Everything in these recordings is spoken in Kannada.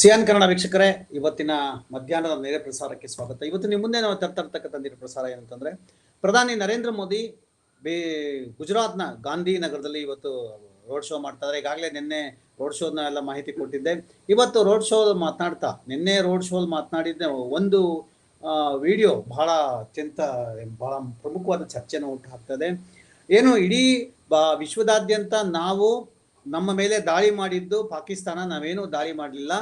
ಸಿಯಾನ್ ಕನ್ನಡ ವೀಕ್ಷಕರೇ, ಇವತ್ತಿನ ಮಧ್ಯಾಹ್ನದ ನೇರ ಪ್ರಸಾರಕ್ಕೆ ಸ್ವಾಗತ. ಇವತ್ತು ನಿಮ್ಮ ಮುಂದೆ ನಾವು ತರ್ತಕ್ಕಂಥ ನೇರ ಪ್ರಸಾರ ಏನಂತಂದ್ರೆ, ಪ್ರಧಾನಿ ನರೇಂದ್ರ ಮೋದಿ ಬೇ, ಗುಜರಾತ್ನ ಗಾಂಧಿ ನಗರದಲ್ಲಿ ಇವತ್ತು ರೋಡ್ ಶೋ ಮಾಡ್ತಾ ಇದ್ದಾರೆ. ಈಗಾಗಲೇ ನಿನ್ನೆ ರೋಡ್ ಶೋನ ಎಲ್ಲ ಮಾಹಿತಿ ಕೊಟ್ಟಿದ್ದೆ. ಇವತ್ತು ರೋಡ್ ಶೋ ಮಾತನಾಡ್ತಾ, ನಿನ್ನೆ ರೋಡ್ ಶೋ ಮಾತನಾಡಿದ್ದೆ. ಒಂದು ವಿಡಿಯೋ ಬಹಳ ಅತ್ಯಂತ, ಬಹಳ ಪ್ರಮುಖವಾದ ಚರ್ಚೆಯನ್ನು ಉಂಟು ಹಾಕ್ತದೆ ಏನು, ಇಡೀ ಬ, ವಿಶ್ವದಾದ್ಯಂತ ನಾವು ನಮ್ಮ ಮೇಲೆ ದಾಳಿ ಮಾಡಿದ್ದು ಪಾಕಿಸ್ತಾನ. ನಾವೇನು ದಾಳಿ ಮಾಡಲಿಲ್ಲ.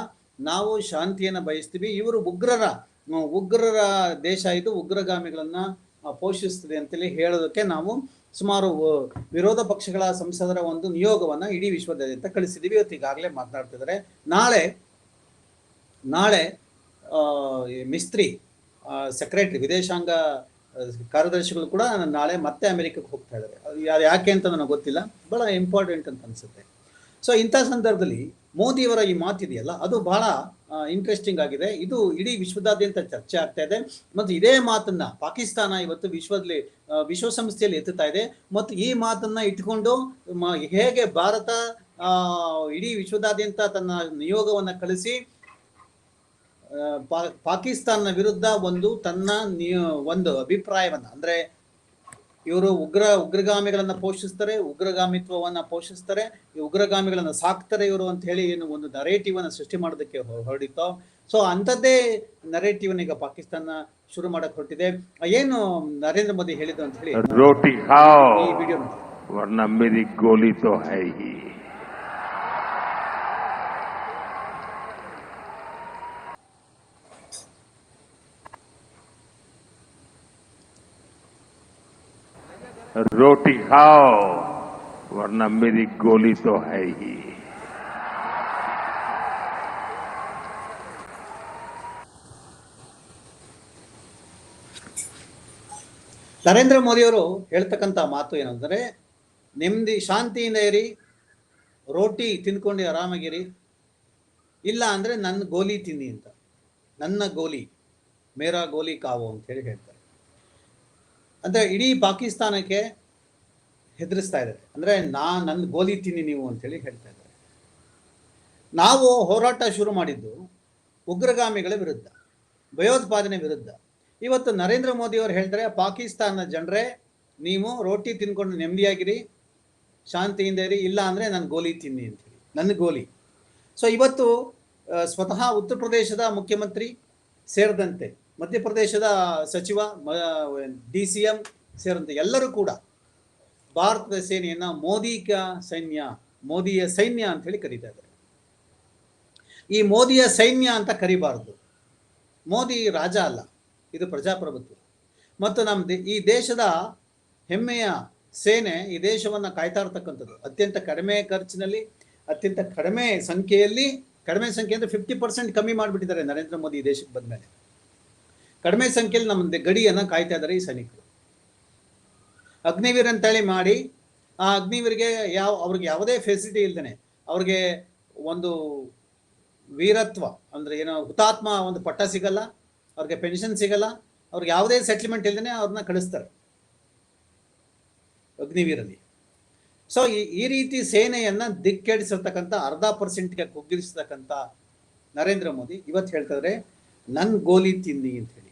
ನಾವು ಶಾಂತಿಯನ್ನು ಬಯಸ್ತೀವಿ. ಇವರು ಉಗ್ರರ ಉಗ್ರರ ದೇಶ ಇದು, ಉಗ್ರಗಾಮಿಗಳನ್ನು ಪೋಷಿಸ್ತದೆ ಅಂತೇಳಿ ಹೇಳೋದಕ್ಕೆ ನಾವು ಸುಮಾರು ವಿರೋಧ ಪಕ್ಷಗಳ ಸಂಸದರ ಒಂದು ನಿಯೋಗವನ್ನು ಇಡೀ ವಿಶ್ವದಾದ್ಯಂತ ಕಳಿಸಿದ್ದೀವಿ ಇವತ್ತು ಈಗಾಗಲೇ ಮಾತನಾಡ್ತಿದ್ದಾರೆ. ನಾಳೆ ನಾಳೆ ಮಿಸ್ತ್ರಿ ಸೆಕ್ರೆಟರಿ ವಿದೇಶಾಂಗ ಕಾರ್ಯದರ್ಶಿಗಳು ಕೂಡ ನಾಳೆ ಮತ್ತೆ ಅಮೆರಿಕಕ್ಕೆ ಹೋಗ್ತಾ ಇದ್ದಾರೆ. ಯಾಕೆ ಅಂತ ನನಗೆ ಗೊತ್ತಿಲ್ಲ. ಬಹಳ ಇಂಪಾರ್ಟೆಂಟ್ ಅಂತ ಅನ್ಸುತ್ತೆ. ಸೊ ಇಂಥ ಸಂದರ್ಭದಲ್ಲಿ ಮೋದಿಯವರ ಈ ಮಾತಿದೆಯಲ್ಲ ಅದು ಬಹಳ ಇಂಟ್ರೆಸ್ಟಿಂಗ್ ಆಗಿದೆ. ಇದು ಇಡೀ ವಿಶ್ವದಾದ್ಯಂತ ಚರ್ಚೆ ಆಗ್ತಾ ಇದೆ. ಮತ್ತು ಇದೇ ಮಾತನ್ನ ಪಾಕಿಸ್ತಾನ ಇವತ್ತು ವಿಶ್ವದಲ್ಲಿ ವಿಶ್ವಸಂಸ್ಥೆಯಲ್ಲಿ ಎತ್ತುತ್ತಾ ಇದೆ. ಮತ್ತು ಈ ಮಾತನ್ನ ಇಟ್ಕೊಂಡು ಹೇಗೆ ಭಾರತ ಇಡೀ ವಿಶ್ವದಾದ್ಯಂತ ತನ್ನ ನಿಯೋಗವನ್ನು ಕಳಿಸಿ ಪಾಕಿಸ್ತಾನ ವಿರುದ್ಧ ಒಂದು ತನ್ನ ಒಂದು ಅಭಿಪ್ರಾಯವನ್ನ, ಅಂದ್ರೆ ಇವರು ಉಗ್ರ ಉಗ್ರಗಾಮಿಗಳನ್ನ ಪೋಷಿಸ್ತಾರೆ ಉಗ್ರಗಾಮಿತ್ವವನ್ನ ಪೋಷಿಸ್ತಾರೆ ಈ ಉಗ್ರಗಾಮಿಗಳನ್ನ ಸಾಕ್ತಾರೆ ಇವರು ಅಂತ ಹೇಳಿ ಏನು ಒಂದು ನರೇಟಿವ್ ಅನ್ನ ಸೃಷ್ಟಿ ಮಾಡೋದಕ್ಕೆ ಹೊರಡಿತೋ ಸೊ ಅಂಥದ್ದೇ ನರೇಟಿವ್ ಈಗ ಪಾಕಿಸ್ತಾನ ಶುರು ಮಾಡಕ್ ಹೊರಟಿದೆ. ಏನು ನರೇಂದ್ರ ಮೋದಿ ಹೇಳಿದ್ದು ಅಂತ ಹೇಳಿ रोटी रोटी खाओ वरना मेरी गोली तो है ही ನರೇಂದ್ರ ಮೋದಿಯವರು ಹೇಳ್ತಕ್ಕಂಥ ಮಾತು ಏನಂದ್ರೆ ನೆಮ್ಮದಿ ಶಾಂತಿಯಿಂದ ಇರಿ ರೋಟಿ ತಿನ್ಕೊಂಡು ಆರಾಮಾಗಿರಿ ಇಲ್ಲ ಅಂದ್ರೆ ನನ್ನ ಗೋಲಿ ತಿನ್ನಿ ಅಂತ ನನ್ನ ಗೋಲಿ ಮೇರಾ ಗೋಲಿ ಕಾವು ಅಂತ ಹೇಳಿ ಹೇಳ್ತಾರೆ ಅಂದ್ರೆ ಇಡೀ ಪಾಕಿಸ್ತಾನಕ್ಕೆ ಹೆದರಿಸ್ತಾ ಇದೆ ಅಂದರೆ ನಾ ನನ್ನ ಗೋಲಿ ತಿನ್ನಿ ನೀವು ಅಂತೇಳಿ ಹೇಳ್ತಾ ಇದ್ದಾರೆ. ನಾವು ಹೋರಾಟ ಶುರು ಮಾಡಿದ್ದು ಉಗ್ರಗಾಮಿಗಳ ವಿರುದ್ಧ, ಭಯೋತ್ಪಾದನೆ ವಿರುದ್ಧ. ಇವತ್ತು ನರೇಂದ್ರ ಮೋದಿ ಅವರು ಹೇಳ್ತಾರೆ, ಪಾಕಿಸ್ತಾನದ ಜನರೇ, ನೀವು ರೋಟಿ ತಿನ್ಕೊಂಡು ನೆಮ್ಮದಿಯಾಗಿರಿ, ಶಾಂತಿಯಿಂದ ಇರಿ, ಇಲ್ಲ ಅಂದರೆ ನನ್ನ ಗೋಲಿ ತಿನ್ನಿ ಅಂತೇಳಿ. ನನ್ನ ಗೋಲಿ. ಸೊ ಇವತ್ತು ಸ್ವತಃ ಉತ್ತರ ಪ್ರದೇಶದ ಮುಖ್ಯಮಂತ್ರಿ ಸೇರಿದಂತೆ ಮಧ್ಯಪ್ರದೇಶದ ಸಚಿವ ಡಿ ಸಿ ಎಂ ಸೇರಿದಂತೆ ಎಲ್ಲರೂ ಕೂಡ ಭಾರತದ ಸೇನೆಯನ್ನು ಮೋದಿಕ ಸೈನ್ಯ, ಮೋದಿಯ ಸೈನ್ಯ ಅಂತ ಹೇಳಿ ಕರೀತಾ ಇದ್ದಾರೆ. ಈ ಮೋದಿಯ ಸೈನ್ಯ ಅಂತ ಕರಿಬಾರದು. ಮೋದಿ ರಾಜ ಅಲ್ಲ, ಇದು ಪ್ರಜಾಪ್ರಭುತ್ವ. ಮತ್ತು ನಮ್ಮ ಈ ದೇಶದ ಹೆಮ್ಮೆಯ ಸೇನೆ ಈ ದೇಶವನ್ನು ಕಾಯ್ತಾ ಇರ್ತಕ್ಕಂಥದ್ದು. ಅತ್ಯಂತ ಕಡಿಮೆ ಖರ್ಚಿನಲ್ಲಿ, ಅತ್ಯಂತ ಕಡಿಮೆ ಸಂಖ್ಯೆಯಲ್ಲಿ, ಕಡಿಮೆ ಸಂಖ್ಯೆ ಅಂದರೆ ಫಿಫ್ಟಿ ಪರ್ಸೆಂಟ್ ಕಮ್ಮಿ ಮಾಡಿಬಿಟ್ಟಿದ್ದಾರೆ ನರೇಂದ್ರ ಮೋದಿ ಈ ದೇಶಕ್ಕೆ ಬಂದ್ಮೇಲೆ. ಕಡಿಮೆ ಸಂಖ್ಯೆಯಲ್ಲಿ ನಮ್ಮ ಗಡಿಯನ್ನು ಕಾಯ್ತಾ ಇದ್ದಾರೆ ಈ ಸೈನಿಕರು. ಅಗ್ನಿವೀರ್ ಅಂತೇಳಿ ಮಾಡಿ, ಆ ಅಗ್ನಿವೀರ್ಗೆ ಯಾವ, ಅವ್ರಿಗೆ ಯಾವುದೇ ಫೆಸಿಲಿಟಿ ಇಲ್ದೇನೆ, ಅವ್ರಿಗೆ ಒಂದು ವೀರತ್ವ, ಅಂದ್ರೆ ಏನೋ ಹುತಾತ್ಮ ಒಂದು ಪಟ್ಟ ಸಿಗಲ್ಲ, ಅವ್ರಿಗೆ ಪೆನ್ಷನ್ ಸಿಗಲ್ಲ, ಅವ್ರಿಗೆ ಯಾವುದೇ ಸೆಟ್ಲ್ಮೆಂಟ್ ಇಲ್ದೇ ಅವ್ರನ್ನ ಕಳಿಸ್ತಾರೆ. ಅಗ್ನಿವೀರಲ್ಲಿ. ಸೊ ಈ ರೀತಿ ಸೇನೆಯನ್ನ ದಿಕ್ಕೆಡಿಸಿರ್ತಕ್ಕಂಥ ಅರ್ಧ ಪರ್ಸೆಂಟ್ಗೆ ಕುಗ್ಗಿರಿಸ್ತಕ್ಕಂಥ ನರೇಂದ್ರ ಮೋದಿ ಇವತ್ತು ಹೇಳ್ತಿದ್ರೆ ನನ್ ಗೋಲಿ ತಿಂದಿ ಅಂತ ಹೇಳಿ.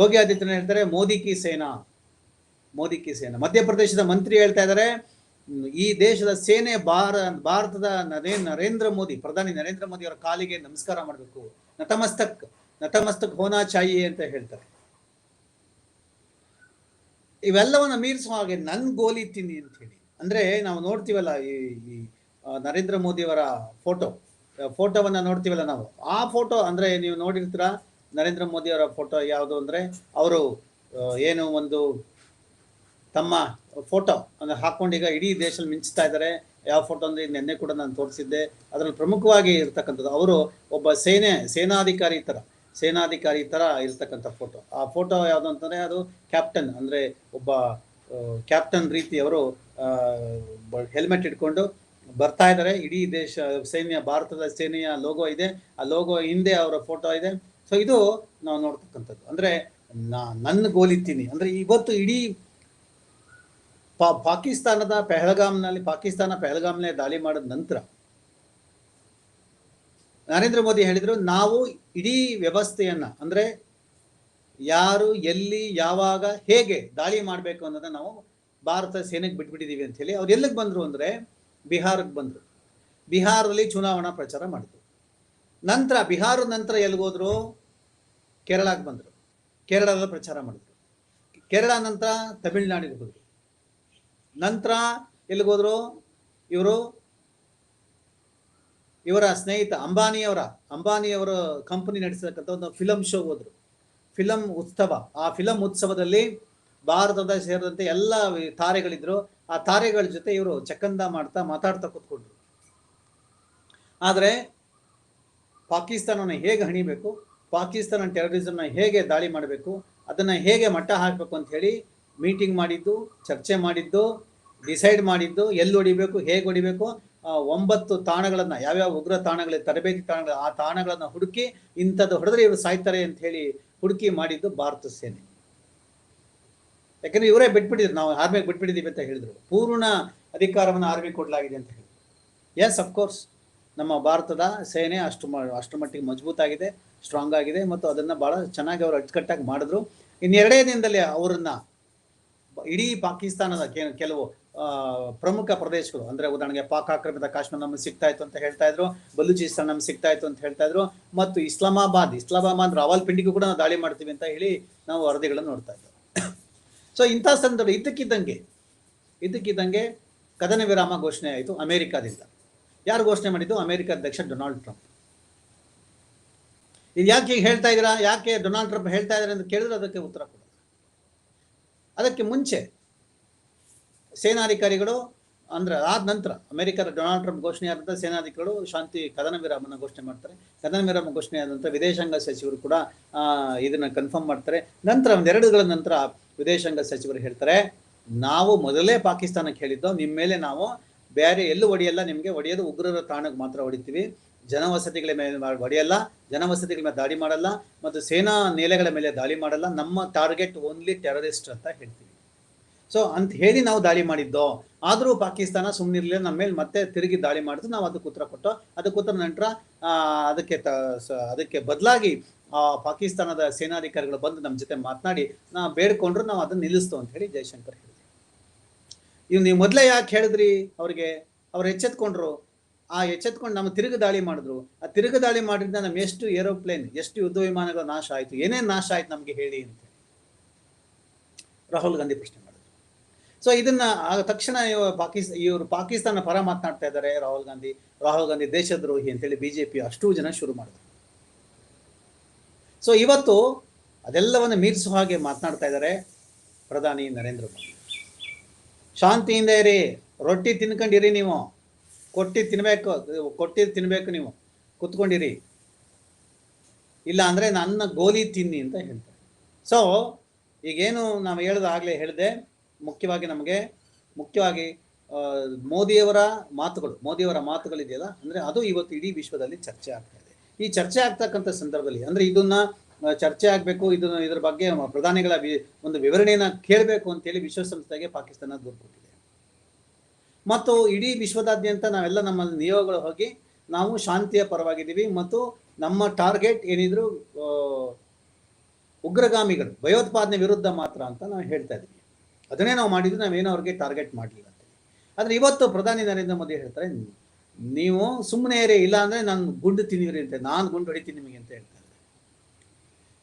ಯೋಗಿ ಆದಿತ್ಯನಾಥ್ ಹೇಳ್ತಾರೆ, ಮೋದಿ ಕಿ ಸೇನಾ, ಮೋದಿ ಕಿ ಸೇನಾ. ಮಧ್ಯಪ್ರದೇಶದ ಮಂತ್ರಿ ಹೇಳ್ತಾ ಇದ್ದಾರೆ ಈ ದೇಶದ ಸೇನೆ ಭಾರ, ಭಾರತದ ನರೇ ನರೇಂದ್ರ ಮೋದಿ, ಪ್ರಧಾನಿ ನರೇಂದ್ರ ಮೋದಿ ಅವರ ಕಾಲಿಗೆ ನಮಸ್ಕಾರ ಮಾಡಬೇಕು. ನತಮಸ್ತಕ್ ನತಮಸ್ತಕ್ ಹೋನಾ ಚಾಯಿ ಅಂತ ಹೇಳ್ತಾರೆ. ಇವೆಲ್ಲವನ್ನ ಮೀರಿಸುವ ಹಾಗೆ ನನ್ ಗೋಲಿ ತಿನ್ನಿ ಅಂತ ಹೇಳಿ. ಅಂದ್ರೆ ನಾವು ನೋಡ್ತೀವಲ್ಲ ಈ ನರೇಂದ್ರ ಮೋದಿಯವರ ಫೋಟೋ ಫೋಟೋವನ್ನ ನೋಡ್ತೀವಲ್ಲ ನಾವು. ಆ ಫೋಟೋ ಅಂದ್ರೆ ನೀವು ನೋಡಿರ್ತೀರಾ ನರೇಂದ್ರ ಮೋದಿ ಅವರ ಫೋಟೋ ಯಾವುದು ಅಂದ್ರೆ ಅವರು ಏನು ಒಂದು ತಮ್ಮ ಫೋಟೋ ಅಂದರೆ ಹಾಕೊಂಡು ಈಗ ಇಡೀ ದೇಶದಲ್ಲಿ ಮಿಂಚ್ತಾ ಇದ್ದಾರೆ ಯಾವ ಫೋಟೋ ಅಂದ್ರೆ ನಿನ್ನೆ ಕೂಡ ನಾನು ತೋರಿಸಿದ್ದೆ. ಅದರಲ್ಲಿ ಪ್ರಮುಖವಾಗಿ ಇರ್ತಕ್ಕಂಥದ್ದು ಅವರು ಒಬ್ಬ ಸೇನೆ, ಸೇನಾಧಿಕಾರಿ ತರ ಸೇನಾಧಿಕಾರಿ ತರ ಇರ್ತಕ್ಕಂಥ ಫೋಟೋ. ಆ ಫೋಟೋ ಯಾವುದು ಅಂತಂದ್ರೆ ಅದು ಕ್ಯಾಪ್ಟನ್ ಅಂದ್ರೆ ಒಬ್ಬ ಕ್ಯಾಪ್ಟನ್ ರೀತಿ ಅವರು ಹೆಲ್ಮೆಟ್ ಇಟ್ಕೊಂಡು ಬರ್ತಾ ಇದ್ದಾರೆ ಇಡೀ ದೇಶ, ಸೈನ್ಯ, ಭಾರತದ ಸೇನೆಯ ಲೋಗೋ ಇದೆ. ಆ ಲೋಗೋ ಹಿಂದೆ ಅವರ ಫೋಟೋ ಇದೆ. ಸೊ ಇದು ನಾವು ನೋಡ್ತಕ್ಕಂಥದ್ದು. ಅಂದ್ರೆ ನನ್ನ ಗೋಲಿತ್ತೀನಿ ಅಂದ್ರೆ, ಇವತ್ತು ಇಡೀ ಪಾ, ಪಾಕಿಸ್ತಾನದ ಪೆಹಲ್ಗಾಮ್ನಲ್ಲಿ, ಪಾಕಿಸ್ತಾನ ಪೆಹಲ್ಗಾಮ್ನೇ ದಾಳಿ ಮಾಡಿದ ನಂತರ, ನರೇಂದ್ರ ಮೋದಿ ಹೇಳಿದ್ರು, ನಾವು ಇಡೀ ವ್ಯವಸ್ಥೆಯನ್ನ, ಅಂದ್ರೆ, ಯಾರು, ಎಲ್ಲಿ, ಯಾವಾಗ, ಹೇಗೆ ದಾಳಿ ಮಾಡಬೇಕು ಅನ್ನೋದನ್ನ ನಾವು ಭಾರತ ಸೇನೆಗೆ ಬಿಟ್ಬಿಟ್ಟಿದೀವಿ ಅಂತ ಹೇಳಿ, ಅವ್ರು ಎಲ್ಲಿಗೆ ಬಂದರು ಅಂದ್ರೆ ಬಿಹಾರಕ್ಕೆ ಬಂದರು. ಬಿಹಾರದಲ್ಲಿ ಚುನಾವಣಾ ಪ್ರಚಾರ ಮಾಡಿದ್ರು. ನಂತರ, ಬಿಹಾರ ನಂತರ ಎಲ್ಲಿಗೋದ್ರು ಕೇರಳಕ್ಕೆ ಬಂದರು. ಕೇರಳದ ಪ್ರಚಾರ ಮಾಡಿದ್ರು. ಕೇರಳ ನಂತರ ತಮಿಳ್ನಾಡಿಗೆ ಹೋದರು. ನಂತರ ಎಲ್ಲಿಗೋದ್ರು ಇವರು ಇವರ ಸ್ನೇಹಿತ ಅಂಬಾನಿಯವರ ಅಂಬಾನಿಯವರ ಕಂಪನಿ ನಡೆಸತಕ್ಕಂಥ ಒಂದು ಫಿಲಂ ಶೋ ಹೋದ್ರು. ಫಿಲಂ ಉತ್ಸವ. ಆ ಫಿಲಂ ಉತ್ಸವದಲ್ಲಿ ಭಾರತದ ಸೇರಿದಂತೆ ಎಲ್ಲ ತಾರೆಗಳಿದ್ರು. ಆ ತಾರೆಗಳ ಜೊತೆ ಇವರು ಚಕ್ಕಂದ ಮಾಡ್ತಾ ಮಾತಾಡ್ತಾ ಕೂತ್ಕೊಂಡ್ರು. ಆದರೆ ಪಾಕಿಸ್ತಾನವನ್ನು ಹೇಗೆ ಹಣಿಬೇಕು? ಪಾಕಿಸ್ತಾನ ಟೆರರಿಸಮ್ನ ಹೇಗೆ ದಾಳಿ ಮಾಡಬೇಕು, ಅದನ್ನ ಹೇಗೆ ಮಟ್ಟ ಹಾಕಬೇಕು ಅಂತ ಹೇಳಿ ಮೀಟಿಂಗ್ ಮಾಡಿದ್ದು, ಚರ್ಚೆ ಮಾಡಿದ್ದು ಡಿಸೈಡ್ ಮಾಡಿದ್ದು, ಎಲ್ಲಿ ಹೊಡಿಬೇಕು, ಹೇಗೆ ಹೊಡಿಬೇಕು ಒಂಬತ್ತು ತಾಣಗಳನ್ನು, ಯಾವ್ಯಾವ ಉಗ್ರ ತಾಣಗಳ ತರಬೇತಿ ತಾಣಗಳ, ಆ ತಾಣಗಳನ್ನು ಹುಡುಕಿ ಇಂಥದ್ದು ಹೊಡೆದ್ರೆ ಇವರು ಸಾಯ್ತಾರೆ ಅಂತ ಹೇಳಿ ಹುಡುಕಿ ಮಾಡಿದ್ದು ಭಾರತ ಸೇನೆ. ಯಾಕಂದ್ರೆ ಇವರೇ ಬಿಟ್ಬಿಟ್ಟಿದ್ರು, ನಾವು ಆರ್ಮಿಗೆ ಬಿಟ್ಬಿಟ್ಟಿದ್ದೀವಿ ಅಂತ ಹೇಳಿದ್ರು. ಪೂರ್ಣ ಅಧಿಕಾರವನ್ನು ಆರ್ಮಿ ಕೊಡಲಾಗಿದೆ ಅಂತ ಹೇಳಿ ಎಸ್ ಅಫ್ಕೋರ್ಸ್ ನಮ್ಮ ಭಾರತದ ಸೇನೆ ಅಷ್ಟು ಅಷ್ಟು ಮಟ್ಟಿಗೆ ಮಜಬೂತಾಗಿದೆ ಸ್ಟ್ರಾಂಗ್ ಆಗಿದೆ ಮತ್ತು ಅದನ್ನ ಬಹಳ ಚೆನ್ನಾಗಿ ಅವರು ಅಚ್ಚುಕಟ್ಟಾಗಿ ಮಾಡಿದ್ರು. ಇನ್ನೆರಡೇ ದಿನದಲ್ಲಿ ಅವರನ್ನು ಇಡೀ ಪಾಕಿಸ್ತಾನದ ಕೆಲವು ಪ್ರಮುಖ ಪ್ರದೇಶಗಳು, ಅಂದ್ರೆ ಉದಾಹರಣೆಗೆ ಪಾಕ್ ಆಕ್ರಮಿತ ಕಾಶ್ಮೀರ ನಮಗೆ ಸಿಗ್ತಾ ಇತ್ತು ಅಂತ ಹೇಳ್ತಾ ಇದ್ರು, ಬಲೂಚಿಸ್ತಾನ್ ನಮ್ಗೆ ಸಿಗ್ತಾ ಇತ್ತು ಅಂತ ಹೇಳ್ತಾ ಇದ್ರು, ಮತ್ತು ಇಸ್ಲಾಮಾಬಾದ್ ಇಸ್ಲಾಮಾಬಾದ್ ರಾವಲ್ಪಿಂಡಿಗೂ ಕೂಡ ನಾವು ದಾಳಿ ಮಾಡ್ತೀವಿ ಅಂತ ಹೇಳಿ ನಾವು ವರದಿಗಳನ್ನು ನೋಡ್ತಾ ಇದ್ದೇವೆ. ಸೊ ಇಂಥ ಸಂದರ್ಭ ಇದ್ದಕ್ಕಿದ್ದಂಗೆ ಇದ್ದಕ್ಕಿದ್ದಂಗೆ ಕದನ ವಿರಾಮ ಘೋಷಣೆ ಆಯಿತು ಅಮೆರಿಕಾದಿಂದ. ಯಾರು ಘೋಷಣೆ ಮಾಡಿದ್ದು? ಅಮೆರಿಕ ಅಧ್ಯಕ್ಷ ಡೊನಾಲ್ಡ್ ಟ್ರಂಪ್. ಇದು ಯಾಕೆ ಈಗ ಹೇಳ್ತಾ ಇದ್ದೀರಾ? ಯಾಕೆ ಡೊನಾಲ್ಡ್ ಟ್ರಂಪ್ ಹೇಳ್ತಾ ಇದ್ದಾರೆ ಅಂತ ಕೇಳಿದ್ರೆ ಅದಕ್ಕೆ ಉತ್ತರ ಕೊಡ. ಅದಕ್ಕೆ ಮುಂಚೆ ಸೇನಾಧಿಕಾರಿಗಳು ಅಂದ್ರೆ ಆದ ನಂತರ ಅಮೆರಿಕದ ಡೊನಾಲ್ಡ್ ಟ್ರಂಪ್ ಘೋಷಣೆ ಆದಂಥ ಸೇನಾಧಿಕಾರಿಗಳು ಶಾಂತಿ ಕದನ ವಿರಾಮನ ಘೋಷಣೆ ಮಾಡ್ತಾರೆ. ಕದನ ವಿರಾಮ ಘೋಷಣೆ ಆದಂಥ ವಿದೇಶಾಂಗ ಸಚಿವರು ಕೂಡ ಇದನ್ನ ಕನ್ಫರ್ಮ್ ಮಾಡ್ತಾರೆ. ನಂತರ ಒಂದೆರಡುಗಳ ನಂತರ ವಿದೇಶಾಂಗ ಸಚಿವರು ಹೇಳ್ತಾರೆ, ನಾವು ಮೊದಲೇ ಪಾಕಿಸ್ತಾನಕ್ಕೆ ಹೇಳಿದ್ದೋ ನಿಮ್ಮ ಮೇಲೆ ನಾವು ಬೇರೆ ಎಲ್ಲೂ ಹೊಡೆಯಲ್ಲ ನಿಮಗೆ ಹೊಡೆಯೋದು ಉಗ್ರರ ತಾಣಕ್ಕೆ ಮಾತ್ರ ಹೊಡಿತೀವಿ. ಜನವಸತಿಗಳ ಮೇಲೆ ಹೊಡೆಯಲ್ಲ ಜನವಸತಿಗಳ ಮೇಲೆ ದಾಳಿ ಮಾಡಲ್ಲ ಮತ್ತು ಸೇನಾ ನೆಲೆಗಳ ಮೇಲೆ ದಾಳಿ ಮಾಡಲ್ಲ. ನಮ್ಮ ಟಾರ್ಗೆಟ್ ಓನ್ಲಿ ಟೆರರಿಸ್ಟ್ ಅಂತ ಹೇಳ್ತೀವಿ. ಸೊ ಅಂತ ಹೇಳಿ ನಾವು ದಾಳಿ ಮಾಡಿದ್ದೋ, ಆದರೂ ಪಾಕಿಸ್ತಾನ ಸುಮ್ಮನಿರಲಿಲ್ಲ ನಮ್ಮ ಮೇಲೆ ಮತ್ತೆ ತಿರುಗಿ ದಾಳಿ ಮಾಡಿದ್ರು, ನಾವು ಅದಕ್ಕೆ ಉತ್ತರ ಕೊಟ್ಟು, ಅದಕ್ಕೆ ಉತ್ತರ ನಂತರ ಅದಕ್ಕೆ ತ ಅದಕ್ಕೆ ಬದಲಾಗಿ ಪಾಕಿಸ್ತಾನದ ಸೇನಾಧಿಕಾರಿಗಳು ಬಂದು ನಮ್ಮ ಜೊತೆ ಮಾತನಾಡಿ, ನಾ ಬೇಡ್ಕೊಂಡ್ರು ನಾವು ಅದನ್ನ ನಿಲ್ಲಿಸ್ತು ಅಂತ ಹೇಳಿ ಜೈಶಂಕರ್ ಹೇಳಿದ್ರು. ಇವ್ ನೀವು ಮೊದಲೇ ಯಾಕೆ ಹೇಳಿದ್ರಿ ಅವ್ರಿಗೆ? ಅವ್ರು ಎಚ್ಚೆತ್ಕೊಂಡ್ರು. ಆ ಎಚ್ಚೆತ್ಕೊಂಡು ನಮ್ಮ ತಿರುಗು ದಾಳಿ ಮಾಡಿದ್ರು. ಆ ತಿರುಗು ದಾಳಿ ಮಾಡಿದ್ರಿಂದ ನಮ್ಮ ಎಷ್ಟು ಏರೋಪ್ಲೇನ್, ಎಷ್ಟು ಯುದ್ಧ ವಿಮಾನಗಳ ನಾಶ ಆಯ್ತು, ಏನೇನು ನಾಶ ಆಯ್ತು ನಮ್ಗೆ ಹೇಳಿ ಅಂತ ರಾಹುಲ್ ಗಾಂಧಿ ಪ್ರಶ್ನೆ ಮಾಡಿದ್ರು. ಸೊ ಇದನ್ನ ತಕ್ಷಣ ಪಾಕಿಸ್ತಾನ ಇವರು ಪಾಕಿಸ್ತಾನ ಪರ ಮಾತನಾಡ್ತಾ ಇದ್ದಾರೆ ರಾಹುಲ್ ಗಾಂಧಿ. ರಾಹುಲ್ ಗಾಂಧಿ ದೇಶದ್ರೋಹಿ ಅಂತೇಳಿ ಬಿಜೆಪಿ ಅಷ್ಟೂ ಜನ ಶುರು ಮಾಡಿದ್ರು. ಸೊ ಇವತ್ತು ಅದೆಲ್ಲವನ್ನು ಮೀರಿಸುವ ಹಾಗೆ ಮಾತನಾಡ್ತಾ ಇದ್ದಾರೆ ಪ್ರಧಾನಿ ನರೇಂದ್ರ ಮೋದಿ. ಶಾಂತಿಯಿಂದ ಇರಿ, ರೊಟ್ಟಿ ತಿನ್ಕೊಂಡಿರಿ ನೀವು. ಕೊಟ್ಟಿ ತಿನ್ಬೇಕು ಕೊಟ್ಟಿ ತಿನ್ಬೇಕು ನೀವು. ಕುತ್ಕೊಂಡಿರಿ. ಇಲ್ಲ ಅಂದ್ರೆ ನನ್ನ ಗೋಲಿ ತಿನ್ನಿ ಅಂತ ಹೇಳ್ತಾರೆ. ಸೊ ಈಗೇನು ನಾವು ಹೇಳ್ದ ಆಗಲೇ ಹೇಳಿದೆ, ಮುಖ್ಯವಾಗಿ ನಮಗೆ, ಮುಖ್ಯವಾಗಿ ಮೋದಿಯವರ ಮಾತುಗಳು, ಮೋದಿಯವರ ಮಾತುಗಳಿದೆಯಲ್ಲ, ಅಂದ್ರೆ ಅದು ಇವತ್ತು ಇಡೀ ವಿಶ್ವದಲ್ಲಿ ಚರ್ಚೆ ಆಗ್ತಾ ಇದೆ. ಈ ಚರ್ಚೆ ಆಗ್ತಕ್ಕಂಥ ಸಂದರ್ಭದಲ್ಲಿ, ಅಂದ್ರೆ ಇದನ್ನ ಚರ್ಚೆ ಆಗಬೇಕು. ಇದನ್ನು ಇದ್ರ ಬಗ್ಗೆ ಪ್ರಧಾನಿಗಳ ಒಂದು ವಿವರಣೆಯನ್ನ ಕೇಳಬೇಕು ಅಂತೇಳಿ ವಿಶ್ವಸಂಸ್ಥೆಗೆ ಪಾಕಿಸ್ತಾನ ದೂರು ಕೊಟ್ಟಿದೆ. ಮತ್ತು ಇಡೀ ವಿಶ್ವದಾದ್ಯಂತ ನಾವೆಲ್ಲ ನಮ್ಮ ನಿಯೋಗಗಳು ಹೋಗಿ ನಾವು ಶಾಂತಿಯ ಪರವಾಗಿದ್ದೀವಿ ಮತ್ತು ನಮ್ಮ ಟಾರ್ಗೆಟ್ ಏನಿದ್ರು ಉಗ್ರಗಾಮಿಗಳು, ಭಯೋತ್ಪಾದನೆ ವಿರುದ್ಧ ಮಾತ್ರ ಅಂತ ನಾವು ಹೇಳ್ತಾ ಇದ್ದೀವಿ. ಅದನ್ನೇ ನಾವು ಮಾಡಿದ್ರು ನಾವೇನೋ ಅವ್ರಿಗೆ ಟಾರ್ಗೆಟ್ ಮಾಡಲಿಲ್ಲ ಅಂತ ಆದ್ರೆ ಇವತ್ತು ಪ್ರಧಾನಿ ನರೇಂದ್ರ ಮೋದಿ ಹೇಳ್ತಾರೆ, ನೀವು ಸುಮ್ಮನೆ ಇರಿ ಇಲ್ಲ ಅಂದ್ರೆ ನಾನು ಗುಂಡು ತಿನ್ನಿರಿ ಅಂತ ನಾನು ಗುಂಡು ಹೊಡಿತೀನಿ ನಿಮಗೆ ಅಂತ ಹೇಳ್ತಾರೆ.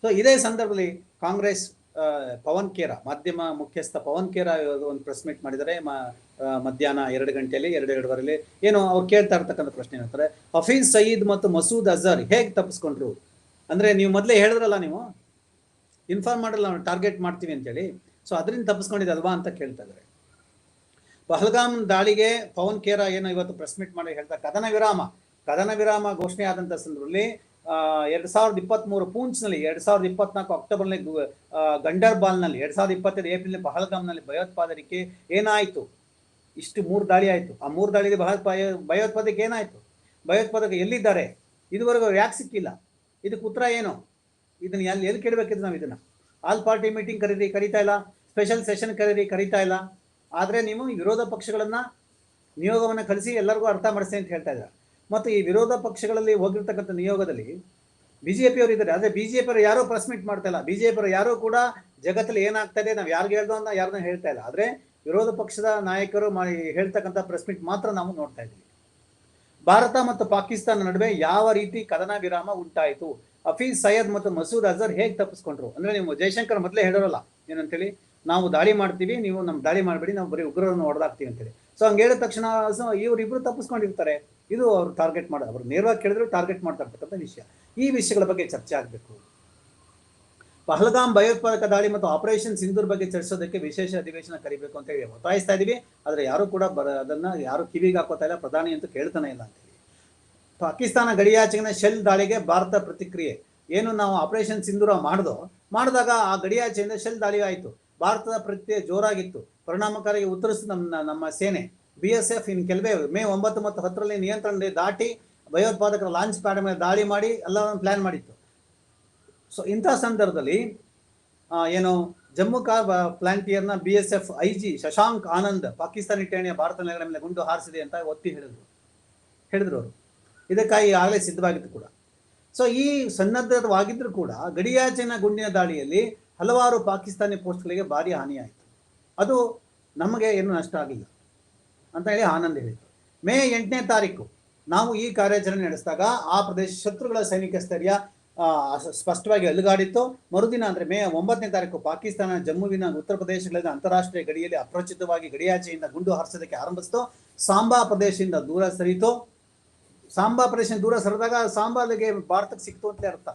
ಸೊ ಇದೇ ಸಂದರ್ಭದಲ್ಲಿ ಕಾಂಗ್ರೆಸ್ ಪವನ್ ಖೇರಾ ಮಾಧ್ಯಮ ಮುಖ್ಯಸ್ಥ ಪವನ್ ಖೇರಾ ಒಂದು ಪ್ರೆಸ್ ಮೀಟ್ ಮಾಡಿದರೆ ಮಧ್ಯಾಹ್ನ ಎರಡು ಗಂಟೆಯಲ್ಲಿ, ಎರಡು ಎರಡುವರೆಲಿ ಏನು ಅವ್ರು ಕೇಳ್ತಾ ಇರ್ತಕ್ಕಂಥ ಪ್ರಶ್ನೆ ಏನಂತಾರೆ ಹಫೀಜ್ ಸಯೀದ್ ಮತ್ತು ಮಸೂದ್ ಅಜರ್ ಹೇಗೆ ತಪ್ಪಿಸ್ಕೊಂಡ್ರು ಅಂದ್ರೆ ನೀವು ಮೊದಲೇ ಹೇಳಿದ್ರಲ್ಲ ನೀವು? ಇನ್ಫಾರ್ಮ್ ಮಾಡಲ್ಲ ಟಾರ್ಗೆಟ್ ಮಾಡ್ತೀವಿ ಅಂತೇಳಿ. ಸೊ ಅದರಿಂದ ತಪ್ಪಿಸ್ಕೊಂಡಿದ್ದಲ್ವಾ ಅಂತ ಕೇಳ್ತಾ ಇದ್ದಾರೆ. ಪಹಲ್ಗಾಮ್ ದಾಳಿಗೆ ಪವನ್ ಖೇರಾ ಏನೋ ಇವತ್ತು ಪ್ರೆಸ್ ಮೀಟ್ ಮಾಡಿ ಹೇಳ್ತಾ, ಕದನ ವಿರಾಮ. ಕದನ ವಿರಾಮ ಘೋಷಣೆ ಆದಂತ ಸಂದರ್ಭದಲ್ಲಿ ಎರಡು ಸಾವಿರದ ಇಪ್ಪತ್ತ್ಮೂರು ಪೂಂಚ್ನಲ್ಲಿ, ಎರಡು ಸಾವಿರದ ಇಪ್ಪತ್ನಾಲ್ಕು ಅಕ್ಟೋಬರ್ನಲ್ಲಿ ಗಂಡರ್ಬಾಲ್ನಲ್ಲಿ, ಎರಡು ಸಾವಿರದ ಇಪ್ಪತ್ತೈದು ಏಪ್ರಿಲ್ ಪಹಲ್ಗಾಮ್ನಲ್ಲಿ ಭಯೋತ್ಪಾದನೆಗೆ ಏನಾಯಿತು? ಇಷ್ಟು ಮೂರು ದಾಳಿ ಆಯಿತು. ಆ ಮೂರು ದಾಳಿಯಲ್ಲಿ ಭಯ- ಭಯೋತ್ಪಾದಕ ಏನಾಯಿತು? ಭಯೋತ್ಪಾದಕ ಎಲ್ಲಿದ್ದಾರೆ? ಇದುವರೆಗೂ ಯಾಕೆ ಸಿಕ್ಕಿಲ್ಲ? ಇದಕ್ಕೆ ಉತ್ತರ ಏನು? ಇದನ್ನು ಎಲ್ಲಿ ಎಲ್ಲಿ ಕೇಳಬೇಕಿದ್ರು ನಾವು ಇದನ್ನು. ಆಲ್ ಪಾರ್ಟಿ ಮೀಟಿಂಗ್ ಕರೀರಿ, ಕರೀತಾ ಇಲ್ಲ. ಸ್ಪೆಷಲ್ ಸೆಷನ್ ಕರೀರಿ, ಕರೀತಾ ಇಲ್ಲ. ಆದರೆ ನೀವು ವಿರೋಧ ಪಕ್ಷಗಳನ್ನ ನಿಯೋಗವನ್ನು ಕಳಿಸಿ ಎಲ್ಲರಿಗೂ ಅರ್ಥ ಮಾಡಿಸಿ ಅಂತ ಹೇಳ್ತಾ ಇದ್ದಾರೆ. ಮತ್ತು ಈ ವಿರೋಧ ಪಕ್ಷಗಳಲ್ಲಿ ಹೋಗಿರ್ತಕ್ಕಂಥ ನಿಯೋಗದಲ್ಲಿ ಬಿ ಜೆ ಪಿಯವರು ಇದ್ದಾರೆ. ಆದರೆ ಬಿ ಜೆ ಪಿಯವರು ಯಾರೂ ಪ್ರೆಸ್ ಮೀಟ್ ಮಾಡ್ತಾ ಇಲ್ಲ. ಬಿ ಜೆ ಪಿಯವರು ಯಾರೂ ಕೂಡ ಜಗತ್ತಲ್ಲಿ ಏನಾಗ್ತಾ ಇದೆ ನಾವು ಯಾರಿಗೆ ಹೇಳ್ದೋ ಅಂತ ಯಾರನ್ನ ಹೇಳ್ತಾ ಇಲ್ಲ. ಆದರೆ ವಿರೋಧ ಪಕ್ಷದ ನಾಯಕರು ಹೇಳ್ತಕ್ಕಂಥ ಪ್ರೆಸ್ ಮೀಟ್ ಮಾತ್ರ ನಾವು ನೋಡ್ತಾ ಇದ್ದೀವಿ. ಭಾರತ ಮತ್ತು ಪಾಕಿಸ್ತಾನ ನಡುವೆ ಯಾವ ರೀತಿ ಕದನ ವಿರಾಮ ಉಂಟಾಯಿತು? ಹಫೀಜ್ ಸೈಯದ್ ಮತ್ತು ಮಸೂದ್ ಅಜರ್ ಹೇಗೆ ತಪ್ಪಿಸ್ಕೊಂಡ್ರು? ಅಂದರೆ ನೀವು ಜಯಶಂಕರ್ ಮೊದಲೇ ಹೇಳಿರಲ್ಲ, ಏನಂತೇಳಿ, ನಾವು ದಾಳಿ ಮಾಡ್ತೀವಿ, ನೀವು ನಮ್ಮ ದಾಳಿ ಮಾಡಬೇಡಿ, ನಾವು ಬರೀ ಉಗ್ರರನ್ನು ಹೊಡೆದಾಕ್ತೀವಿ ಅಂತೇಳಿ. ಸೊ ಹಂಗೆ ಹೇಳಿದ ತಕ್ಷಣ ಸೊ ಇವರಿಬ್ರು ತಪ್ಪಿಸ್ಕೊಂಡಿರ್ತಾರೆ. ಇದು ಅವರು ಟಾರ್ಗೆಟ್ ಮಾಡ, ಅವರು ನೇರವಾಗಿ ಕೇಳಿದ್ರು ಟಾರ್ಗೆಟ್ ಮಾಡ್ತಾ ವಿಷಯ. ಈ ವಿಷಯಗಳ ಬಗ್ಗೆ ಚರ್ಚೆ ಆಗಬೇಕು. ಪಹಲ್ಗಾಮ್ ಭಯೋತ್ಪಾದಕ ದಾಳಿ ಮತ್ತು ಆಪರೇಷನ್ ಸಿಂಧೂರ್ ಬಗ್ಗೆ ಚರ್ಚಿಸೋದಕ್ಕೆ ವಿಶೇಷ ಅಧಿವೇಶನ ಕರಿಬೇಕು ಅಂತ ಹೇಳಿ ಒತ್ತಾಯಿಸ್ತಾ ಇದೀವಿ. ಆದರೆ ಯಾರು ಕೂಡ ಬರ ಅದನ್ನ ಯಾರು ಕಿವಿಗೆ ಹಾಕೋತಾ ಇಲ್ಲ, ಪ್ರಧಾನಿ ಅಂತೂ ಕೇಳ್ತಾನೆ ಇಲ್ಲ ಅಂತೇಳಿ ಪಾಕಿಸ್ತಾನ ಗಡಿಯಾಚೆಗಿನ ಶೆಲ್ ದಾಳಿಗೆ ಭಾರತ ಪ್ರತಿಕ್ರಿಯೆ. ಏನು ನಾವು ಆಪರೇಷನ್ ಸಿಂಧೂರ ಮಾಡ್ದೋ, ಮಾಡಿದಾಗ ಆ ಗಡಿಯಾಚೆಯಿಂದ ಶೆಲ್ ದಾಳಿ ಆಯಿತು. ಭಾರತದ ಪ್ರತಿಕ್ರಿಯೆ ಜೋರಾಗಿತ್ತು. ಪರಿಣಾಮಕಾರಿಯಾಗಿ ಉತ್ತರಿಸಿದ ನಮ್ಮ ನಮ್ಮ ಸೇನೆ. ಬಿ ಎಸ್ ಎಫ್ ಇನ್ ಕೆಲವೇ ಮೇ ಒಂಬತ್ತು ಮತ್ತು ಹತ್ತರಲ್ಲಿ ನಿಯಂತ್ರಣ ದಾಟಿ ಭಯೋತ್ಪಾದಕರ ಲಾಂಚ್ ಪ್ಯಾಡ್ ಮೇಲೆ ದಾಳಿ ಮಾಡಿ ಎಲ್ಲವನ್ನು ಪ್ಲಾನ್ ಮಾಡಿತ್ತು. ಸೊ ಇಂಥ ಸಂದರ್ಭದಲ್ಲಿ ಏನು ಜಮ್ಮು ಕಾ ಪ್ಲಾಂಟಿಯರ್ನ B S F I G Shashank Anand Pakistani ಠೇಣಿಯ Bharat ನೆಲೆಗಳ ಮೇಲೆ ಗುಂಡು ಹಾರಿಸಿದೆ ಅಂತ ಒತ್ತಿ ಹೇಳಿದ್ರು. ಹೇಳಿದ್ರು ಅವರು. ಇದಕ್ಕಾಗಿ ಆಗಲೇ ಸಿದ್ಧವಾಗಿತ್ತು ಕೂಡ. ಸೊ ಈ ಸನ್ನದ್ಧವಾಗಿದ್ದರೂ ಕೂಡ ಗಡಿಯಾಚೆನ ಗುಂಡಿನ ದಾಳಿಯಲ್ಲಿ ಹಲವಾರು ಪಾಕಿಸ್ತಾನಿ ಪೋಸ್ಟ್ಗಳಿಗೆ ಭಾರಿ ಹಾನಿಯಾಯಿತು. ಅದು ನಮಗೆ ಏನು ನಷ್ಟ ಆಗಿಲ್ಲ. ಅಂತ ಹೇಳಿ ಆನಂದ್ ಹೇಳಿದರು. ಮೇ ಎಂಟನೇ ತಾರೀಕು ನಾವು ಈ ಕಾರ್ಯಾಚರಣೆ ನಡೆಸಿದಾಗ ಆ ಪ್ರದೇಶ ಶತ್ರುಗಳ ಸೈನಿಕ ಸ್ಥೈರ್ಯ ಸ್ಪಷ್ಟವಾಗಿ ಅಲುಗಾಡಿತ್ತು. ಮರುದಿನ ಅಂದರೆ ಮೇ ಒಂಬತ್ತನೇ ತಾರೀಕು ಪಾಕಿಸ್ತಾನ, ಜಮ್ಮುವಿನ ಉತ್ತರ ಪ್ರದೇಶಗಳಿಂದ ಅಂತಾರಾಷ್ಟ್ರೀಯ ಗಡಿಯಲ್ಲಿ ಅಪ್ರಚಿತವಾಗಿ ಗಡಿಯಾಚೆಯಿಂದ ಗುಂಡು ಹಾರಿಸೋದಕ್ಕೆ ಆರಂಭಿಸಿತು. ಸಾಂಬಾ ಪ್ರದೇಶದಿಂದ ದೂರ ಸರಿತು ಸಾಂಬಾ ಪ್ರದೇಶ ದೂರ ಸರಿದಾಗ ಸಾಂಬಾಲಿಗೆ ಭಾರತಕ್ಕೆ ಸಿಕ್ತು ಅಂತ ಅರ್ಥ.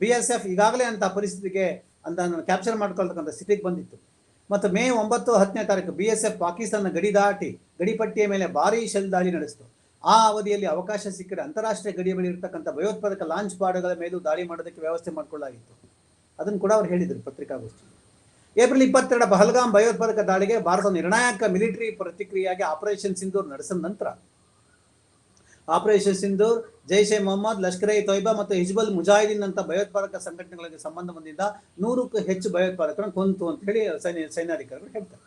ಬಿ ಎಫ್ ಈಗಾಗಲೇ ಅಂತ ಪರಿಸ್ಥಿತಿಗೆ ಅಂತ ಕ್ಯಾಪ್ಚರ್ ಮಾಡ್ಕೊಳ್ತಕ್ಕಂಥ ಸ್ಥಿತಿಗೆ ಬಂದಿತ್ತು. ಮತ್ತು ಮೇ ಒಂಬತ್ತು ಹತ್ತನೇ ತಾರೀಕು ಬಿ ಎಸ್ ಎಫ್ ಪಾಕಿಸ್ತಾನ ಗಡಿ ದಾಟಿ ಗಡಿಪಟ್ಟಿಯ ಮೇಲೆ ಭಾರೀ ಶೆಲ್ ದಾಳಿ ನಡೆಸಿತು. ಆ ಅವಧಿಯಲ್ಲಿ ಅವಕಾಶ ಸಿಕ್ಕರೆ ಅಂತಾರಾಷ್ಟ್ರೀಯ ಗಡಿಯ ಬಳಿ ಇರತಕ್ಕಂಥ ಭಯೋತ್ಪಾದಕ ಲಾಂಚ್ ಪಾಡುಗಳ ಮೇಲೂ ದಾಳಿ ಮಾಡೋದಕ್ಕೆ ವ್ಯವಸ್ಥೆ ಮಾಡಿಕೊಳ್ಳಲಾಗಿತ್ತು. ಅದನ್ನು ಕೂಡ ಅವ್ರು ಹೇಳಿದರು ಪತ್ರಿಕಾಗೋಷ್ಠಿ ಏಪ್ರಿಲ್ ಇಪ್ಪತ್ತೆರಡು ಪಹಲ್ಗಾಮ್ ಭಯೋತ್ಪಾದಕ ದಾಳಿಗೆ ಭಾರತ ನಿರ್ಣಾಯಕ ಮಿಲಿಟರಿ ಪ್ರತಿಕ್ರಿಯೆಯಾಗಿ ಆಪರೇಷನ್ ಸಿಂಧೂರ್ ನಡೆಸಿದ ನಂತರ ಆಪರೇಷನ್ ಸಿಂಧೂರ್ ಜೈಷ್ ಎ ಮೊಹಮ್ಮದ್, ಲಷ್ಕರ್ ಇ ತೊಯ್ಬಾ ಮತ್ತು ಹಿಜ್ಬುಲ್ ಮುಜಾಹಿದೀನ್ ಅಂತ ಭಯೋತ್ಪಾದಕ ಸಂಘಟನೆಗಳಿಗೆ ಸಂಬಂಧ ಹೊಂದಿದ್ದ ನೂರಕ್ಕೂ ಹೆಚ್ಚು ಭಯೋತ್ಪಾದಕರನ್ನು ಕೊಂತು ಅಂತ ಹೇಳಿ ಸೈನ್ಯ, ಸೈನ್ಯಾಧಿಕಾರಿಗಳು ಹೇಳ್ತಾರೆ.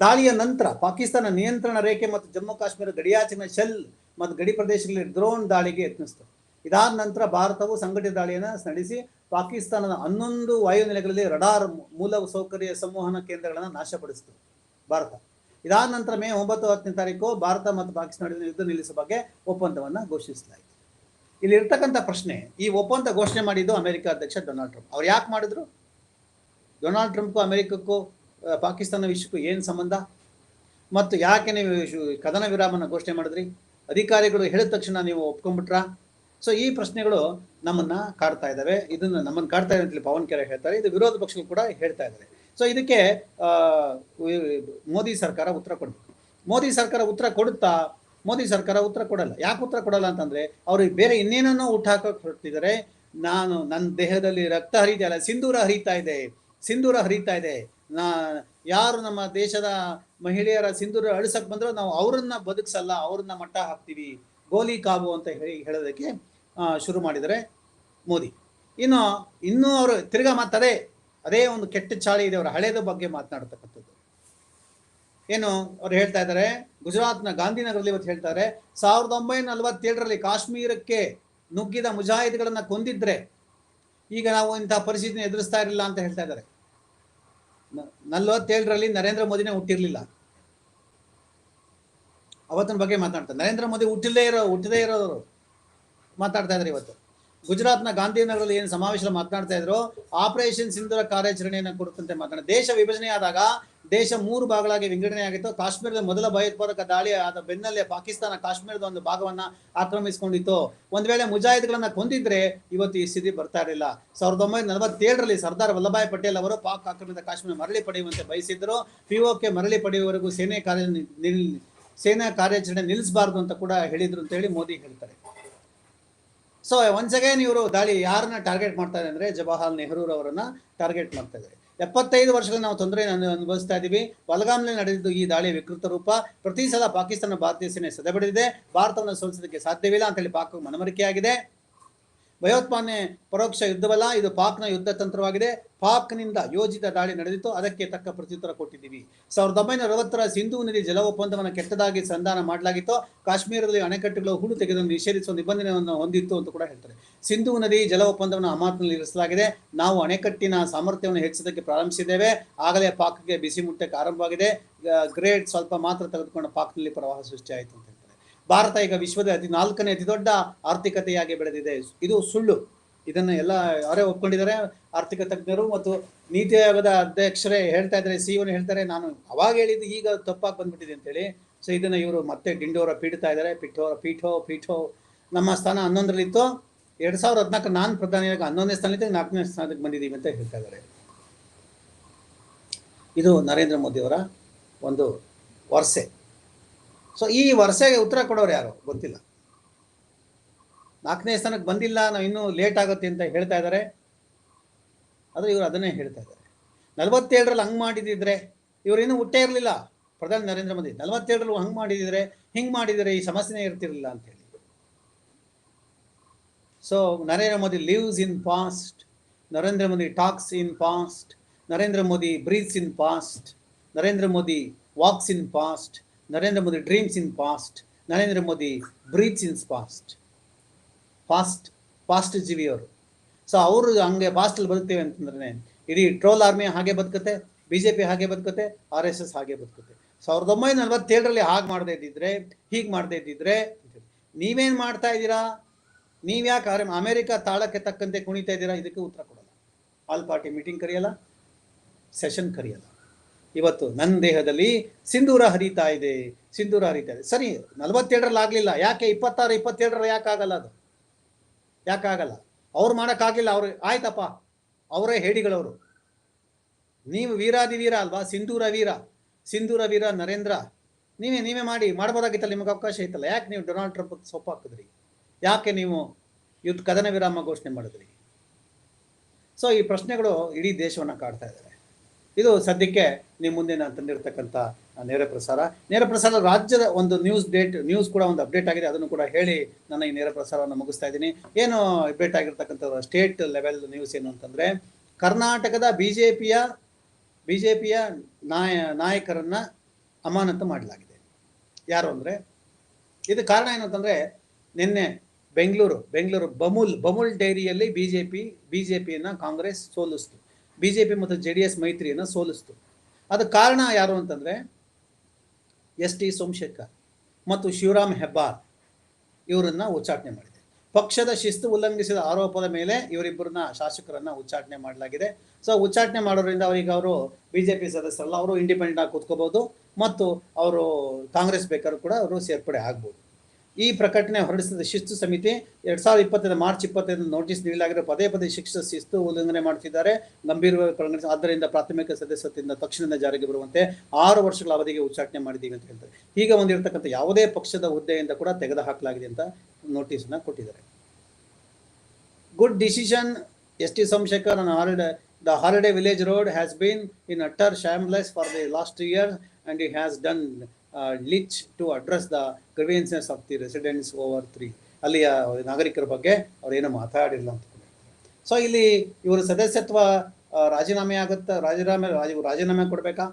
ದಾಳಿಯ ನಂತರ ಪಾಕಿಸ್ತಾನ ನಿಯಂತ್ರಣ ರೇಖೆ ಮತ್ತು ಜಮ್ಮು ಕಾಶ್ಮೀರ ಗಡಿಯಾಚಿನ ಶೆಲ್ ಮತ್ತು ಗಡಿ ಪ್ರದೇಶಗಳಲ್ಲಿ ಡ್ರೋನ್ ದಾಳಿಗೆ ಯತ್ನಿಸಿತು. ಇದಾದ ನಂತರ ಭಾರತವು ಸಂಘಟಿತ ದಾಳಿಯನ್ನು ನಡೆಸಿ ಪಾಕಿಸ್ತಾನದ ಹನ್ನೊಂದು ವಾಯುನೆಲೆಗಳಲ್ಲಿ ರಡಾರ್ ಮೂಲ ಸೌಕರ್ಯ ಸಂವಹನ ಕೇಂದ್ರಗಳನ್ನು ನಾಶಪಡಿಸಿತು ಭಾರತ. ಇದಾದ ನಂತರ ಮೇ ಒಂಬತ್ತು ಹತ್ತನೇ ತಾರೀಕು ಭಾರತ ಮತ್ತು ಪಾಕಿಸ್ತಾನ ನಡುವಿನ ಯುದ್ಧ ನಿಲ್ಲಿಸುವ ಬಗ್ಗೆ ಒಪ್ಪಂದವನ್ನು ಘೋಷಿಸಲಾಯಿತು. ಇಲ್ಲಿ ಇರ್ತಕ್ಕಂಥ ಪ್ರಶ್ನೆ, ಈ ಒಪ್ಪಂದ ಘೋಷಣೆ ಮಾಡಿದ್ದು ಅಮೆರಿಕ ಅಧ್ಯಕ್ಷ ಡೊನಾಲ್ಡ್ ಟ್ರಂಪ್. ಅವ್ರು ಯಾಕೆ ಮಾಡಿದ್ರು? ಡೊನಾಲ್ಡ್ ಟ್ರಂಪ್ಗೂ ಅಮೆರಿಕಕ್ಕೂ ಪಾಕಿಸ್ತಾನ ವಿಶ್ವಕ್ಕೂ ಏನು ಸಂಬಂಧ? ಮತ್ತು ಯಾಕೆ ನೀವು ಕದನ ವಿರಾಮನ ಘೋಷಣೆ ಮಾಡಿದ್ರಿ? ಅಧಿಕಾರಿಗಳು ಹೇಳಿದ ತಕ್ಷಣ ನೀವು ಒಪ್ಕೊಂಡ್ಬಿಟ್ರಾ? ಸೊ ಈ ಪ್ರಶ್ನೆಗಳು ನಮ್ಮನ್ನು ಕಾಡ್ತಾ ಇದ್ದಾವೆ ಇದನ್ನು ನಮ್ಮನ್ನು ಕಾಡ್ತಾ ಇದೆ ಅಂತೇಳಿ ಪವನ್ ಕೆರೆ ಹೇಳ್ತಾರೆ. ಇದು ವಿರೋಧ ಪಕ್ಷಗಳು ಕೂಡ ಹೇಳ್ತಾ ಇದ್ದಾರೆ ಸೊ ಇದಕ್ಕೆ ಮೋದಿ ಸರ್ಕಾರ ಉತ್ತರ ಕೊಡಬೇಕು. ಮೋದಿ ಸರ್ಕಾರ ಉತ್ತರ ಕೊಡುತ್ತಾ, ಮೋದಿ ಸರ್ಕಾರ ಉತ್ತರ ಕೊಡಲ್ಲ. ಯಾಕೆ ಉತ್ತರ ಕೊಡಲ್ಲ ಅಂತಂದರೆ, ಅವ್ರಿಗೆ ಬೇರೆ ಇನ್ನೇನನ್ನೋ ಹಾಕಕ್ಕೆ ಹೊರಟಿದ್ದಾರೆ. ನಾನು ನನ್ನ ದೇಹದಲ್ಲಿ ರಕ್ತ ಹರಿತಾ ಇಲ್ಲ, ಸಿಂಧೂರ ಹರಿತಾ ಇದೆ, ಸಿಂಧೂರ ಹರಿತಾ ಇದೆ. ನಾ, ಯಾರು ನಮ್ಮ ದೇಶದ ಮಹಿಳೆಯರ ಸಿಂಧೂರ ಅಳಿಸಕ್ಕೆ ಬಂದರೂ ನಾವು ಅವರನ್ನ ಬದುಕಿಸಲ್ಲ, ಅವ್ರನ್ನ ಮಟ್ಟ ಹಾಕ್ತೀವಿ, ಗೋಲಿ ಕಾಬು ಅಂತ ಹೇಳಿ ಹೇಳೋದಕ್ಕೆ ಶುರು ಮಾಡಿದರೆ ಮೋದಿ. ಇನ್ನು, ಇನ್ನೂ ಅವರು ತಿರ್ಗಾ ಮಾತದೇ ಅದೇ ಒಂದು ಕೆಟ್ಟ ಚಾಳಿ ಇದೆ, ಅವರ ಹಳೆಯದ ಬಗ್ಗೆ ಮಾತನಾಡತಕ್ಕಂಥದ್ದು. ಏನು ಅವ್ರು ಹೇಳ್ತಾ ಇದ್ದಾರೆ ಗುಜರಾತ್ನ ಗಾಂಧಿನಗರದಲ್ಲಿ ಇವತ್ತು ಹೇಳ್ತಾರೆ ಸಾವಿರದ ಒಂಬೈನೂರ ನಲವತ್ತೇಳರಲ್ಲಿ ಕಾಶ್ಮೀರಕ್ಕೆ ನುಗ್ಗಿದ ಮುಜಾಹಿದ್ಗಳನ್ನ ಕೊಂದಿದ್ರೆ ಈಗ ನಾವು ಇಂತಹ ಪರಿಸ್ಥಿತಿನ ಎದುರಿಸ್ತಾ ಇರಲಿಲ್ಲ ಅಂತ ಹೇಳ್ತಾ ಇದ್ದಾರೆ ನಲವತ್ತೇಳರಲ್ಲಿ ನರೇಂದ್ರ ಮೋದಿನೇ ಹುಟ್ಟಿರಲಿಲ್ಲ. ಅವತ್ತಿನ ಬಗ್ಗೆ ಮಾತಾಡ್ತಾರೆ ನರೇಂದ್ರ ಮೋದಿ ಹುಟ್ಟಿಲ್ಲದೆ ಇರೋ, ಹುಟ್ಟದೇ ಇರೋರು ಮಾತಾಡ್ತಾ ಇದ್ದಾರೆ ಇವತ್ತು. ಗುಜರಾತ್ನ ಗಾಂಧಿನಗರದಲ್ಲಿ ಏನು ಸಮಾವೇಶ ಮಾತನಾಡ್ತಾ ಇದ್ರು? ಆಪರೇಷನ್ ಸಿಂಧುರ ಕಾರ್ಯಾಚರಣೆಯನ್ನು ಕುರಿತಂತೆ ಮಾತನಾಡ ದೇಶ ವಿಭಜನೆಯಾದಾಗ ದೇಶ ಮೂರು ಭಾಗಗಳಾಗಿ ವಿಂಗಡಣೆ ಆಗಿತ್ತು ಕಾಶ್ಮೀರದ ಮೊದಲ ಭಯೋತ್ಪಾದಕ ದಾಳಿ ಆದ ಬೆನ್ನಲ್ಲೇ ಪಾಕಿಸ್ತಾನ ಕಾಶ್ಮೀರದ ಒಂದು ಭಾಗವನ್ನ ಆಕ್ರಮಿಸಿಕೊಂಡಿತ್ತು. ಒಂದ್ ವೇಳೆ ಮುಜಾಹಿದ್ಗಳನ್ನ ಕೊಂದಿದ್ರೆ ಇವತ್ತು ಈ ಸ್ಥಿತಿ ಬರ್ತಾ ಇರಲಿಲ್ಲ. ಸಾವಿರದ ಒಂಬೈನೂರ ನಲವತ್ತೇಳರಲ್ಲಿ ಸರ್ದಾರ್ ವಲ್ಲಭಾಯ್ ಪಟೇಲ್ ಅವರು ಪಾಕ್ ಆಕ್ರಮಿತ ಕಾಶ್ಮೀರ ಮರಳಿ ಪಡೆಯುವಂತೆ ಬಯಸಿದ್ರು. ಪಿಒಕೆ ಮರಳಿ ಪಡೆಯುವವರೆಗೂ ಸೇನೆ ಕಾರ್ಯ ಸೇನಾ ಕಾರ್ಯಾಚರಣೆ ನಿಲ್ಲಿಸಬಾರದು ಅಂತ ಕೂಡ ಹೇಳಿದ್ರು ಅಂತ ಹೇಳಿ ಮೋದಿ ಹೇಳ್ತಾರೆ. ಸೊ ಒನ್ಸ್ ಅಗೇನ್ ಇವರು ದಾಳಿ ಯಾರನ್ನ ಟಾರ್ಗೆಟ್ ಮಾಡ್ತಾರೆ ಅಂದರೆ ಜವಾಹರ್ಲಾಲ್ ನೆಹರು ಅವರನ್ನ ಟಾರ್ಗೆಟ್ ಮಾಡ್ತಾ ಇದ್ದಾರೆ. ಎಪ್ಪತ್ತೈದು ವರ್ಷಗಳ ನಾವು ತೊಂದರೆ ಅನುಭವಿಸ್ತಾ ಇದ್ದೀವಿ ಬಲಗಾಮ್ನಲ್ಲಿ ನಡೆದಿದ್ದು ಈ ದಾಳಿ ವಿಕೃತ ರೂಪ. ಪ್ರತಿ ಸಲ ಪಾಕಿಸ್ತಾನ ಭಾರತೀಯ ಸೇನೆ ಸದೆಬಡಿದಿದೆ. ಭಾರತವನ್ನು ಸೋಲಿಸೋದಕ್ಕೆ ಸಾಧ್ಯವಿಲ್ಲ ಅಂತೇಳಿ ಪಾಕ್ ಮನವರಿಕೆಯಾಗಿದೆ. ಭಯೋತ್ಪಾದನೆ ಪರೋಕ್ಷ ಯುದ್ಧವಲ್ಲ, ಇದು ಪಾಕ್ನ ಯುದ್ಧ ತಂತ್ರವಾಗಿದೆ. ಪಾಕ್ನಿಂದ ಯೋಜಿತ ದಾಳಿ ನಡೆದಿತ್ತು, ಅದಕ್ಕೆ ತಕ್ಕ ಪ್ರತ್ಯುತ್ತರ ಕೊಟ್ಟಿದ್ದೀವಿ. ಸಾವಿರದ ಒಂಬೈನೂರ ಅರವತ್ತರ ಸಿಂಧೂ ನದಿ ಜಲ ಒಪ್ಪಂದವನ್ನು ಕೆಟ್ಟದಾಗಿ ಸಂಧಾನ ಮಾಡಲಾಗಿತ್ತು. ಕಾಶ್ಮೀರದಲ್ಲಿ ಅಣೆಕಟ್ಟುಗಳು ಹೂಳು ತೆಗೆದು ನಿಷೇಧಿಸುವ ನಿಬಂಧನೆಯನ್ನು ಹೊಂದಿತ್ತು ಅಂತ ಕೂಡ ಹೇಳ್ತಾರೆ. ಸಿಂಧೂ ನದಿ ಜಲ ಒಪ್ಪಂದವನ್ನು ಅಮಾನತಿನಲ್ಲಿ ಇರಿಸಲಾಗಿದೆ. ನಾವು ಅಣೆಕಟ್ಟಿನ ಸಾಮರ್ಥ್ಯವನ್ನು ಹೆಚ್ಚಿಸೋದಕ್ಕೆ ಪ್ರಾರಂಭಿಸಿದ್ದೇವೆ. ಆಗಲೇ ಪಾಕ್ಗೆ ಬಿಸಿ ಮುಟ್ಟಕ್ಕೆ ಆರಂಭವಾಗಿದೆ. ಗ್ರೇಡ್ ಸ್ವಲ್ಪ ಮಾತ್ರ ತೆಗೆದುಕೊಂಡು ಪಾಕ್ನಲ್ಲಿ ಪ್ರವಾಹ ಸೃಷ್ಟಿಯಾಯಿತು ಅಂತ ಭಾರತ ಈಗ ವಿಶ್ವದ ಅತಿ ನಾಲ್ಕನೇ ಅತಿ ದೊಡ್ಡ ಆರ್ಥಿಕತೆಯಾಗಿ ಬೆಳೆದಿದೆ. ಇದು ಸುಳ್ಳು. ಇದನ್ನ ಎಲ್ಲ ಯಾರೇ ಒಪ್ಕೊಂಡಿದ್ದಾರೆ. ಆರ್ಥಿಕ ತಜ್ಞರು ಮತ್ತು ನೀತಿ ಆಯೋಗದ ಅಧ್ಯಕ್ಷರೇ ಹೇಳ್ತಾ ಇದ್ದಾರೆ ಇವನು ಹೇಳ್ತಾರೆ. ನಾನು ಅವಾಗ ಹೇಳಿದ್ದು ಈಗ ತಪ್ಪಾಗಿ ಬಂದ್ಬಿಟ್ಟಿದೆ ಅಂತೇಳಿ ಸೊ ಇದನ್ನ ಇವರು ಮತ್ತೆ ಡಿಂಡೋರ ಪೀಡ್ತಾ ಇದ್ದಾರೆ. ಪಿಠೋರ ಪೀಠೋ ಪೀಠೋ. ನಮ್ಮ ಸ್ಥಾನ ಹನ್ನೊಂದರಲ್ಲಿತ್ತು. ಎರಡ್ ಸಾವಿರದ ಹದಿನಾಲ್ಕು ನಾನು ಪ್ರಧಾನಿಯಾಗಿ ಹನ್ನೊಂದನೇ ಸ್ಥಾನದಿಂದ ನಾಲ್ಕನೇ ಸ್ಥಾನಕ್ಕೆ ಬಂದಿದ್ದೀವಿ ಅಂತ ಹೇಳ್ತಾ ಇದ್ದಾರೆ. ಇದು ನರೇಂದ್ರ ಮೋದಿಯವರ ಒಂದು ವರ್ಷೆ. ಸೊ ಈ ವರ್ಷಗೆ ಉತ್ತರ ಕೊಡೋರು ಯಾರು? ಗೊತ್ತಿಲ್ಲ. ನಾಲ್ಕನೇ ಸ್ಥಾನಕ್ಕೆ ಬಂದಿಲ್ಲ, ನಾವು ಇನ್ನೂ ಲೇಟ್ ಆಗುತ್ತೆ ಅಂತ ಹೇಳ್ತಾ ಇದ್ದಾರೆ ಆದರೆ ಇವರು ಅದನ್ನೇ ಹೇಳ್ತಾ ಇದ್ದಾರೆ ನಲವತ್ತೇಳರಲ್ಲಿ ಹಂಗೆ ಮಾಡಿದಿದ್ರೆ ಇವರು ಇನ್ನೂ ಹುಟ್ಟೇ ಇರಲಿಲ್ಲ. ಪ್ರಧಾನಿ ನರೇಂದ್ರ ಮೋದಿ, ನಲವತ್ತೇಳರಲ್ಲಿ ಹಂಗೆ ಮಾಡಿದಿದ್ರೆ, ಹಿಂಗೆ ಮಾಡಿದರೆ ಈ ಸಮಸ್ಯೆನೇ ಇರ್ತಿರಲಿಲ್ಲ ಅಂತ ಹೇಳಿ. So Narendra Modi lives in past Narendra Modi talks in past Narendra Modi breathes in past Narendra Modi walks in past Narendra Modi dreams in past Narendra Modi breathes in past fast fast ಜೀವಿಯವರು. So ಅವರು ಹಂಗೆ ಫಾಸ್ಟಲ್ಲಿ ಬದುಕ್ತೇವೆ ಅಂತಂದ್ರೆ ಇಡೀ ಟ್ರೋಲ್ ಆರ್ಮಿ ಹಾಗೆ ಬದುಕುತ್ತೆ ಬಿ ಜೆ ಪಿ ಹಾಗೆ ಬದುಕುತ್ತೆ ಆರ್ ಎಸ್ ಎಸ್ ಹಾಗೆ ಬದುಕುತ್ತೆ. ಸಾವಿರದ ಒಂಬೈನೂರ ಹಾಗೆ ಮಾಡದೇ ಇದ್ದಿದ್ರೆ, ಹೀಗೆ ಮಾಡದೇ ಇದ್ದಿದ್ರೆ, ನೀವೇನು ಮಾಡ್ತಾ ಇದ್ದೀರಾ? ನೀವ್ಯಾಕೆ ಆರ್ ಅಮೆರಿಕ ತಾಳಕ್ಕೆ ತಕ್ಕಂತೆ ಕುಣಿತಾ ಇದ್ದೀರಾ? ಇದಕ್ಕೆ ಉತ್ತರ ಕೊಡಲ್ಲ. ಆಲ್ ಪಾರ್ಟಿ ಮೀಟಿಂಗ್ ಕರೆಯಲ್ಲ ಸೆಷನ್ ಕರೆಯಲ್ಲ. ಇವತ್ತು ನನ್ನ ದೇಹದಲ್ಲಿ ಸಿಂಧೂರ ಹರಿತಾ ಇದೆ, ಸಿಂಧೂರ ಹರಿತಾ ಇದೆ. ಸರಿ ನಲವತ್ತೆರಡರಲ್ಲಿ ಆಗಲಿಲ್ಲ ಯಾಕೆ ಇಪ್ಪತ್ತಾರು ಇಪ್ಪತ್ತೇಳರಲ್ಲಿ ಯಾಕೆ ಆಗಲ್ಲ ಅದು? ಯಾಕಾಗಲ್ಲ ಅವ್ರು ಮಾಡೋಕ್ಕಾಗಿಲ್ಲ ಅವ್ರು, ಆಯ್ತಪ್ಪ. ಅವರೇ ಹೇಡಿಗಳವರು. ನೀವು ವೀರಾದಿ ವೀರ ಅಲ್ವಾ? ಸಿಂಧೂರ ವೀರ. ಸಿಂಧೂರ ವೀರ ನರೇಂದ್ರ. ನೀವೇ ನೀವೇ ಮಾಡಿ. ಮಾಡ್ಬೋದಾಗಿತ್ತಲ್ಲ, ನಿಮಗೆ ಅವಕಾಶ ಇತ್ತಲ್ಲ. ಯಾಕೆ ನೀವು ಡೊನಾಲ್ಡ್ ಟ್ರಂಪ್ ಸೊಪ್ಪು ಹಾಕಿದ್ರಿ ಯಾಕೆ ನೀವು ಯುದ್ಧ ಕದನ ವಿರಾಮ ಘೋಷಣೆ ಮಾಡಿದ್ರಿ? ಸೊ ಈ ಪ್ರಶ್ನೆಗಳು ಇಡೀ ದೇಶವನ್ನು ಕಾಡ್ತಾ ಇದ್ದಾರೆ ಇದು ಸದ್ಯಕ್ಕೆ ನಿಮ್ಮ ಮುಂದೆ ನಾನು ತಂದಿರತಕ್ಕಂಥ ನೇರ ಪ್ರಸಾರ. ನೇರ ಪ್ರಸಾರ ರಾಜ್ಯದ ಒಂದು ನ್ಯೂಸ್ ಡೇಟ್ ನ್ಯೂಸ್ ಕೂಡ ಒಂದು ಅಪ್ಡೇಟ್ ಆಗಿದೆ. ಅದನ್ನು ಕೂಡ ಹೇಳಿ ನಾನು ಈ ನೇರ ಪ್ರಸಾರವನ್ನು ಮುಗಿಸ್ತಾ ಇದ್ದೀನಿ. ಏನು ಅಪ್ಡೇಟ್ ಆಗಿರ್ತಕ್ಕಂಥ ಸ್ಟೇಟ್ ಲೆವೆಲ್ ನ್ಯೂಸ್ ಏನು ಅಂತಂದರೆ, ಕರ್ನಾಟಕದ ಬಿ ಜೆ ಪಿಯ ಬಿ ಜೆ ಪಿಯ ನಾಯ, ನಾಯಕರನ್ನು ಅಮಾನತು ಮಾಡಲಾಗಿದೆ. ಯಾರು ಅಂದರೆ? ಇದು ಕಾರಣ ಏನು ಅಂತಂದರೆ, ನಿನ್ನೆ ಬೆಂಗಳೂರು ಬೆಂಗಳೂರು ಬಮುಲ್ ಬಮುಲ್ ಡೈರಿಯಲ್ಲಿ B J P B J ಪಿಯನ್ನು ಕಾಂಗ್ರೆಸ್ ಸೋಲಿಸ್ತು. ಬಿ ಜೆ ಪಿ ಮತ್ತು ಜೆ ಡಿ ಎಸ್ ಮೈತ್ರಿಯನ್ನು ಸೋಲಿಸ್ತು. ಅದಕ್ಕೆ ಕಾರಣ ಯಾರು ಅಂತಂದರೆ ಎಸ್ ಟಿ ಸೋಮಶೇಖರ್ ಮತ್ತು ಶಿವರಾಮ್ ಹೆಬ್ಬಾರ್ ಇವರನ್ನ ಉಚ್ಚಾಟನೆ ಮಾಡಿದೆ ಪಕ್ಷದ ಶಿಸ್ತು ಉಲ್ಲಂಘಿಸಿದ ಆರೋಪದ ಮೇಲೆ ಇವರಿಬ್ಬರನ್ನ ಶಾಸಕರನ್ನ ಉಚ್ಚಾಟನೆ ಮಾಡಲಾಗಿದೆ. ಸೊ ಉಚ್ಚಾಟನೆ ಮಾಡೋದ್ರಿಂದ ಅವರಿಗೆ ಅವರು ಬಿ ಜೆ ಪಿ ಸದಸ್ಯರಲ್ಲ, ಅವರು ಇಂಡಿಪೆಂಡೆಂಟ್ ಆಗಿ ಕೂತ್ಕೋಬಹುದು ಮತ್ತು ಅವರು ಕಾಂಗ್ರೆಸ್ ಬೇಕಾದ್ರೂ ಕೂಡ ಅವರು ಸೇರ್ಪಡೆ ಆಗ್ಬೋದು. ಈ ಪ್ರಕಟಣೆ ಹೊರಡಿಸಿದ ಶಿಸ್ತು ಸಮಿತಿ ಎರಡ್ ಸಾವಿರದ ಇಪ್ಪತ್ತೈದು ಮಾರ್ಚ್ ಇಪ್ಪತ್ತೈದು ನೋಟಿಸ್ ನೀಡಲಾಗಿರೋ ಪದೇ ಪದೇ ಶಿಕ್ಷಣ ಶಿಸ್ತು ಉಲ್ಲಂಘನೆ ಮಾಡುತ್ತಿದ್ದಾರೆ. ಗಂಭೀರವಾಗಿ ಪರಿಗಣಿಸಿ ಆದ್ದರಿಂದ ಪ್ರಾಥಮಿಕ ಸದಸ್ಯತ್ವದಿಂದ ತಕ್ಷಣದ ಜಾರಿಗೆ ಬರುವಂತೆ ಆರು ವರ್ಷಗಳ ಅವಧಿಗೆ ಉಚ್ಚಾಟನೆ ಮಾಡಿದ್ದೀವಿ ಅಂತ ಹೇಳ್ತಾರೆ. ಈಗ ಒಂದಿರತಕ್ಕಂಥ ಯಾವುದೇ ಪಕ್ಷದ ಹುದ್ದೆಯಿಂದ ಕೂಡ ತೆಗೆದುಹಾಕಲಾಗಿದೆ ಅಂತ ನೋಟಿಸ್ನ ಕೊಟ್ಟಿದ್ದಾರೆ. Good decision. S T Somashekar on holiday, the holiday village road has been in utter shameless for the last year and it has done ಲಿಚ್ to address the grievances of the residents over three ಅಲ್ಲಿಯ ನಾಗರಿಕರ ಬಗ್ಗೆ ಅವರೇನು ಮಾತಾಡಿಲ್ಲ ಅಂತ ಸೊ ಇಲ್ಲಿ ಇವರು ಸದಸ್ಯತ್ವ ರಾಜೀನಾಮೆ ಆಗುತ್ತಾ, ರಾಜೀನಾಮೆ, ರಾಜ, ರಾಜೀನಾಮೆ ಕೊಡಬೇಕಾ?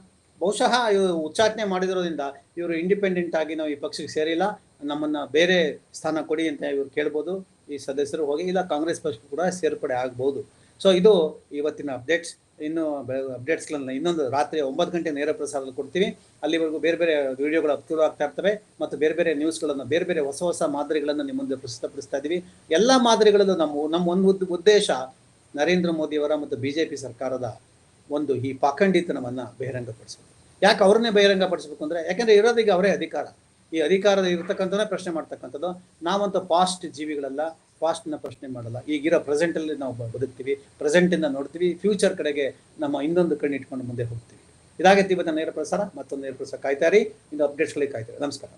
ಬಹುಶಃ ಇವರು ಉಚ್ಚಾಟನೆ ಮಾಡಿರೋದ್ರಿಂದ ಇವರು ಇಂಡಿಪೆಂಡೆಂಟ್ ಆಗಿ ನಾವು ಈ ಪಕ್ಷಕ್ಕೆ ಸೇರಿಲ್ಲ. ನಮ್ಮನ್ನ ಬೇರೆ ಸ್ಥಾನ ಕೊಡಿ ಅಂತ ಇವರು ಕೇಳ್ಬೋದು. ಈ ಸದಸ್ಯರು ಹೋಗಿ, ಇಲ್ಲ ಕಾಂಗ್ರೆಸ್ ಪಕ್ಷ ಕೂಡ ಸೇರ್ಪಡೆ ಆಗ್ಬೋದು. ಸೊ ಇದು ಇವತ್ತಿನ ಅಪ್ಡೇಟ್ಸ್ ಇನ್ನು ಅಪ್ಡೇಟ್ಸ್ಗಳನ್ನ ಇನ್ನೊಂದು ರಾತ್ರಿ ಒಂಬತ್ತು ಗಂಟೆ ನೇರ ಪ್ರಸಾರದಲ್ಲಿ ಕೊಡ್ತೀವಿ. ಅಲ್ಲಿವರೆಗೂ ಬೇರೆ ಬೇರೆ ವಿಡಿಯೋಗಳು ಅಪ್ಲೋಡ್ ಆಗ್ತಾ ಇರ್ತವೆ ಮತ್ತು ಬೇರೆ ಬೇರೆ ನ್ಯೂಸ್ಗಳನ್ನು ಬೇರೆ ಬೇರೆ ಹೊಸ ಹೊಸ ಮಾದರಿಗಳನ್ನು ನಿಮ್ಮ ಮುಂದೆ ಪ್ರಸ್ತುತಪಡಿಸ್ತಾ ಇದ್ದೀವಿ ಎಲ್ಲ ಮಾದರಿಗಳಲ್ಲೂ ನಮ್ಮ ನಮ್ಮ ಒಂದು ಉದ್ದೇಶ ನರೇಂದ್ರ ಮೋದಿಯವರ ಮತ್ತು ಬಿ ಜೆ ಪಿ ಸರ್ಕಾರದ ಒಂದು ಈ ಪಾಖಂಡಿತನವನ್ನು ಬಹಿರಂಗಪಡಿಸೋದು ಯಾಕೆ ಅವ್ರನ್ನೇ ಬಹಿರಂಗಪಡಿಸ್ಬೇಕು ಅಂದರೆ, ಯಾಕೆಂದರೆ ಇರೋದೀಗ ಅವರೇ ಅಧಿಕಾರ. ಈ ಅಧಿಕಾರದ ಇರತಕ್ಕಂಥದ್ದೇ ಪ್ರಶ್ನೆ ಮಾಡ್ತಕ್ಕಂಥದ್ದು, ನಾವಂತೂ ಪಾಸ್ಟ್ ಜೀವಿಗಳಲ್ಲ. ಪಾಸ್ಟ್ನ ಪ್ರಶ್ನೆ ಮಾಡಲ್ಲ. ಈಗಿರೋ ಪ್ರೆಸೆಂಟಲ್ಲಿ ನಾವು ಬದುಕ್ತೀವಿ. ಪ್ರೆಸೆಂಟಿಂದ ನೋಡ್ತೀವಿ. ಫ್ಯೂಚರ್ ಕಡೆಗೆ ನಮ್ಮ ಇನ್ನೊಂದು ಕಣ್ಣು ಇಟ್ಕೊಂಡು ಮುಂದೆ ಹೋಗ್ತೀವಿ. ಇದಾಗೈತಿ ಇವತ್ತು ನೇರ ಪ್ರಸಾರ. ಮತ್ತೊಂದು ನೇರ ಪ್ರಸಾರ ಕಾಯ್ತಾರಿ ಇನ್ನು ಅಪ್ಡೇಟ್ಸ್ಗಳಿಗೆ ಕಾಯ್ತಾರೆ ನಮಸ್ಕಾರ.